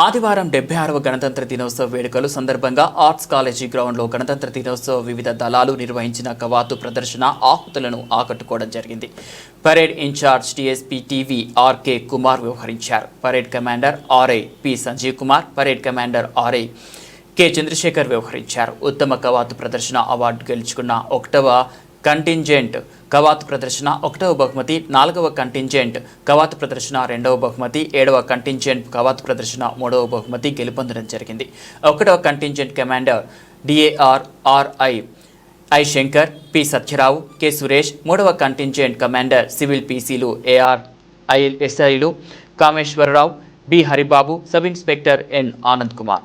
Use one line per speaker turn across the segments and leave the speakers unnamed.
ఆదివారం డెబ్బై ఆరవ గణతంత్ర దినోత్సవ వేడుకలు సందర్భంగా ఆర్ట్స్ కాలేజీ గ్రౌండ్లో గణతంత్ర దినోత్సవ వివిధ దళాలు నిర్వహించిన కవాతు ప్రదర్శన ఆహుతులను ఆకట్టుకోవడం జరిగింది. Parade incharge TSP TV RK Kumar వ్యవహరించారు. Parade commander RI P Sanjeev Kumar parade commander RI K Chandrasekhar వ్యవహరించారు. ఉత్తమ కవాతు ప్రదర్శన అవార్డు గెలుచుకున్న ఒకటవ కంటింజెంట్ కవాత్ ప్రదర్శన ఒకటవ బహుమతి నాలుగవ కంటింజెంట్ కవాత్ ప్రదర్శన రెండవ బహుమతి ఏడవ కంటింజెంట్ కవాత్ ప్రదర్శన మూడవ బహుమతి గెలుపొందడం జరిగింది. ఒకటవ contingent commander DAR RI I Shankar P Satyarao K Suresh. మూడవ కంటింజెంట్ కమాండర్ సివిల్ పీసీలు ఏఆర్ ఐ ఎస్ఐలు Kameswararao B Haribabu sub inspector N Anand Kumar.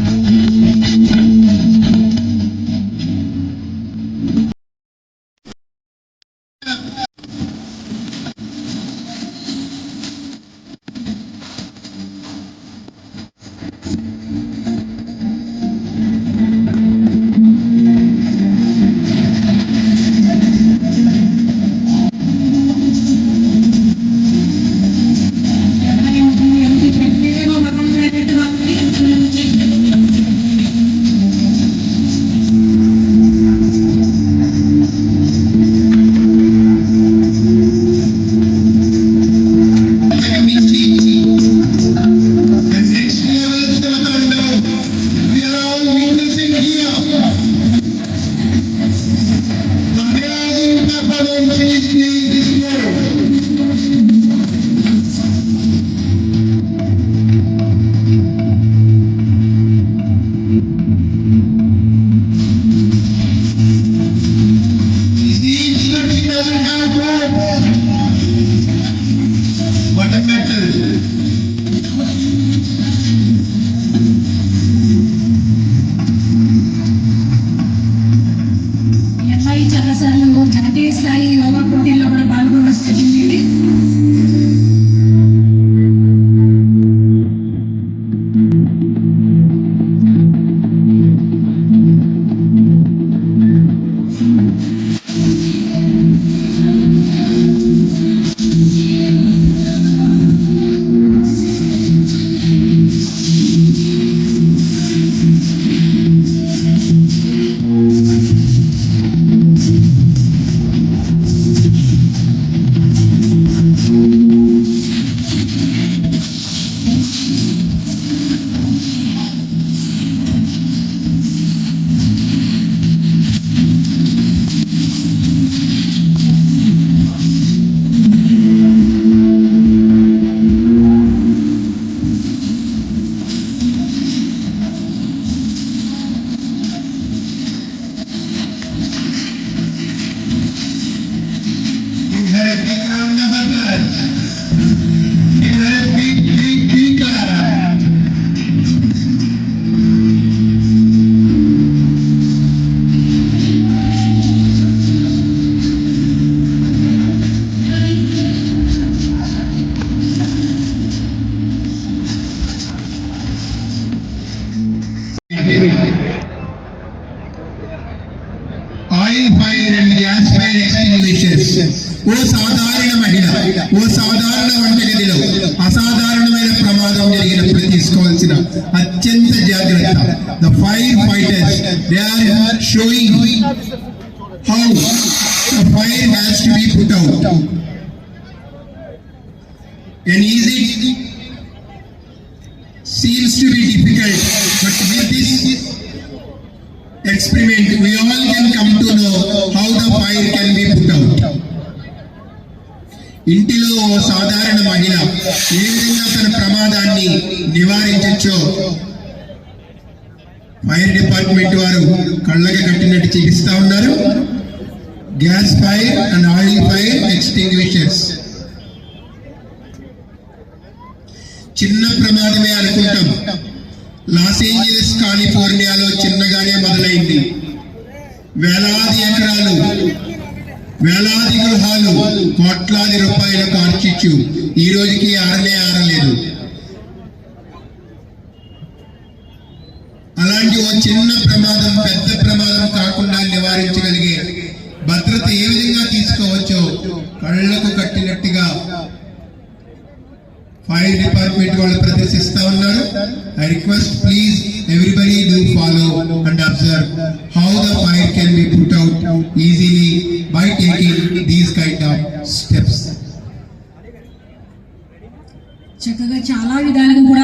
ఓ సాధారణ మహిళ ఓ సాధారణ వంటగదిలో అసాధారణమైన ప్రమాదం జరిగినప్పుడు తీసుకోవాల్సిన అత్యంత జాగ్రత్త the fire fighters they are showing how the fire has to be put out and easy seems to be difficult but with this experiment, we all can come to know how the fire can be put out. ఇంటిలో ఓ సాధారణ మహిళ ఏ విధంగా తన ప్రమాదాన్ని నివారించచ్చో fire department వారు కళ్ళకి కట్టినట్టు చూపిస్తా ఉన్నారు. Gas fire and oil fire extinguishers. చిన్న ప్రమాదమే అనుకుంటాం లాస్ ఏంజలస్ కాలిఫోర్నియాలో చిన్నగానే మొదలైంది. వేలాది ఎకరాలు వేలాది గృహాలు కోట్లాది రూపాయల ఖర్చిచ్చు ఈ రోజుకి ఆరనే ఆరలేదు. అలాంటి ఓ చిన్న ప్రమాదం పెద్ద ప్రమాదం కాకుండా నివారించగలిగే భద్రత ఏ విధంగా తీసుకోవచ్చో కళ్ళకు కట్టినట్టుగా ఫైర్ డిపార్ట్మెంట్ వాళ్ళు ప్రదర్శిస్తా ఉన్నారు. I request please everybody do follow and observe how the fire can be put out easily by taking these kind of steps
చక్కగా చాలా విధాలుగా కూడా